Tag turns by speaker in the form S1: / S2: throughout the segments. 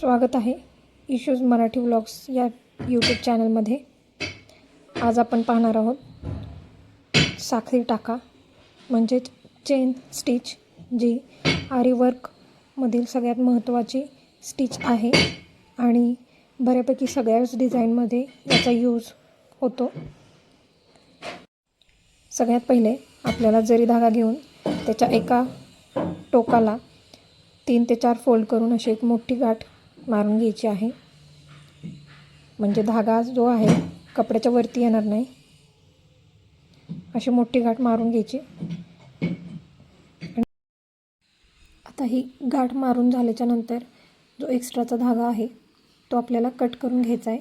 S1: स्वागत आहे. Issues Marathi vlogs या यूट्यूब चॅनलमध्ये. आज आपण पाहणार आहोत साखळी टाका म्हणजेच चेन स्टिच जी आरीवर्कमधील सगळ्यात महत्त्वाची स्टिच आहे आणि बऱ्यापैकी सगळ्याच डिझाईनमध्ये याचा यूज होतो. सगळ्यात पहिले आपल्याला जरी धागा घेऊन त्याच्या एका टोकाला तीन ते चार फोल्ड करून अशी एक मोठी गाठ मारून घ्यायची आहे. म्हणजे धागा जो आहे कपड्याच्या वरती येणार नाही. अशी मोठी गाठ मारून घ्यायची. आता ही गाठ मारून झाल्याच्यानंतर जो एक्स्ट्राचा धागा आहे तो आपल्याला कट करून घ्यायचा आहे.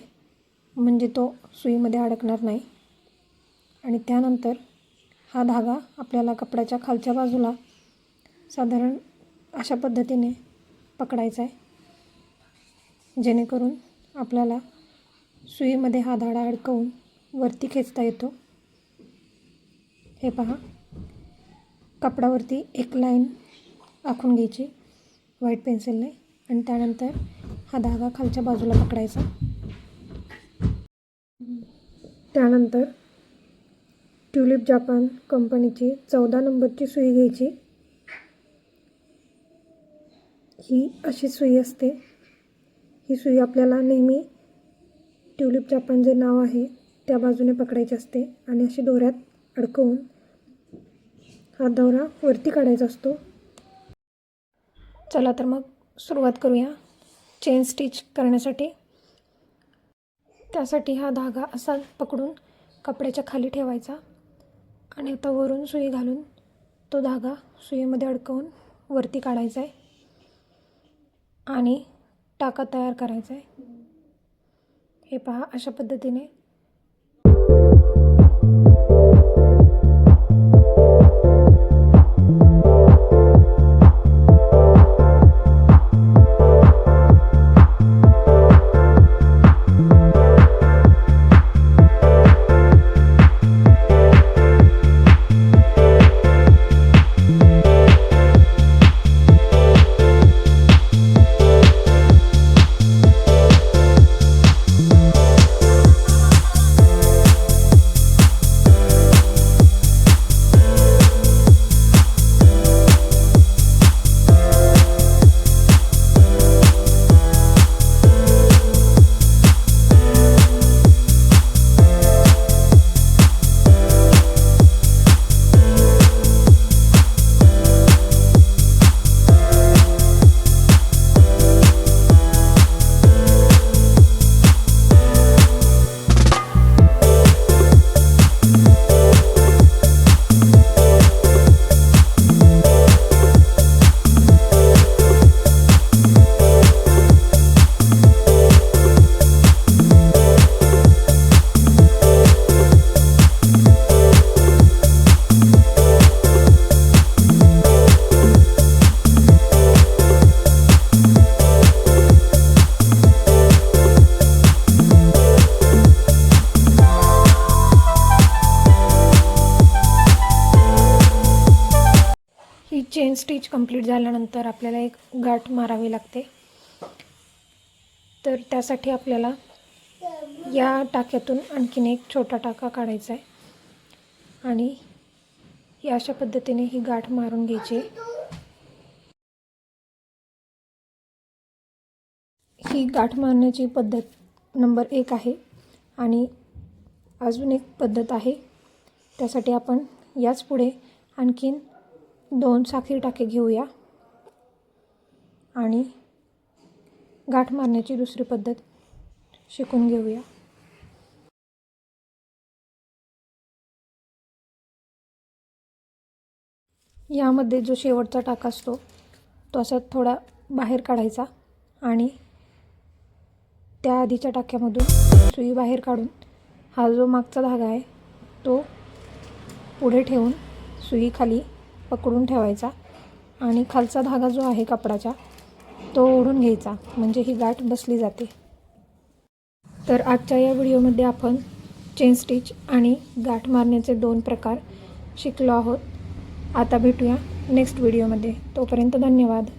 S1: म्हणजे तो सुईमध्ये अडकणार नाही. आणि त्यानंतर हा धागा आपल्याला कपड्याच्या खालच्या बाजूला साधारण अशा पद्धतीने पकडायचा आहे. जेणेकरून आपल्याला सुईमध्ये हा धाडा अडकवून वरती खेचता येतो. हे पहा. कपडावरती एक लाईन आखून घ्यायची व्हाईट पेन्सिलने आणि त्यानंतर हा धागा खालच्या बाजूला पकडायचा. त्यानंतर ट्युलिप जापान कंपनीची चौदा नंबरची सुई घ्यायची. ही अशी सुई असते ही सुई आपल्याला नेहमी ट्युलिप जापान जे नाव आहे त्या बाजूने पकडायची असते आणि अशी दोऱ्यात अडकवून हा दौरा वरती काढायचा असतो. चला तर मग सुरुवात करूया. चेन स्टिच करण्यासाठी. त्यासाठी हा धागा असा पकडून कपड्याच्या खाली ठेवायचा आणि आता वरून सुई घालून तो धागा सुईमध्ये अडकवून वरती काढायचा आहे. आणि टाका तयार करायचा आहे हे पहा अशा पद्धतीने प्लेन स्टिच कंप्लीट झाल्यानंतर आपल्याला एक गाठ मारावी लागते. तर त्यासाठी आपल्याला या टाक्यातून आणखीन एक छोटा टाका काढायचा आहे. आणि या अशा पद्धतीने ही गाठ मारून घ्यायची ही गाठ मारण्याची पद्धत नंबर एक आहे आणि अजून एक पद्धत आहे. त्यासाठी आपण याच पुढे आणखीन दोन साखर टाके घेऊया. आणि गाठ मारण्याची दुसरी पद्धत शिकून घेऊया. यामध्ये जो शेवटचा टाका असतो तो असा थोडा बाहेर काढायचा आणि त्या आधीच्या टाक्यामधून सुई बाहेर काढून हा जो मागचा धागा आहे तो पुढे ठेवून सुई खाली पकडून ठेवायचा आणि खालचा धागा जो आहे कपडाचा तो ओढून घ्यायचा. म्हणजे ही गाठ बसली जाते. तर आजच्या या व्हिडिओमध्ये आपण चेन स्टिच आणि गाठ मारण्याचे दोन प्रकार शिकलो आहोत. आता भेटूया नेक्स्ट व्हिडिओमध्ये तोपर्यंत धन्यवाद.